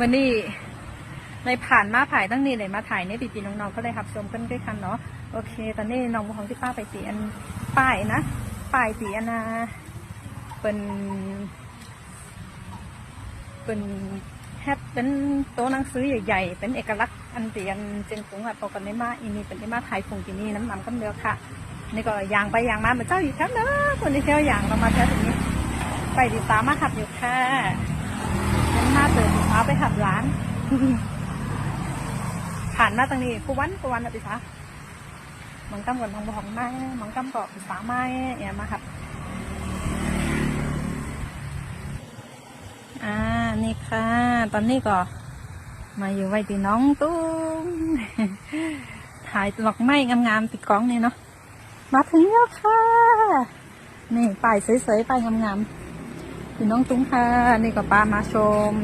วันนี้ในผ่านมาผ่ายตั้งนี้เลยมาถ่ายเนี่ยปีปีน้องๆก็เลยครับชมกันด้วยกันเนาะโอเค ตอนนี้น้องของที่ป้าไปตีอันป้ายนะป้ายตีอันนาเป็นเป็นแฮปเป็นโต๊ะหนังสือใหญ่ๆ เป็นเอกลักษณ์อันเตียนเจงปุงอะปกันได้มาอีนี่เป็นที่มาถ่ายคงที่นี่น้ำหนำกันเดียวค่ะ นี่ก็ยางไปยางมาเหมือนเจ้าอยู่แถวเนอะคนที่เที่ยวยางเรามาแถวตรงนี้ ไปติดตามมาขับอยู่ค่ะงั้นมาเปิดติดตามไปขับร้าน ผ่านมาตรงนี้กูวันกูวันอะติสามังกำก่อนมังบอกมามังกำก่อนสามาเนี่ยมาครับอ่านี่ค่ะ ตอนนี้ก็ มาอยู่ไว้ที่น้องตุ้มถ่ายดอกไม้งามๆติดกล้องนี่เนาะมาถึงแล้วค่ะ นี่ป้ายสวยๆป้ายงามๆพี่น้องตุ้งค่ะ นี่ก็ป้ามาชม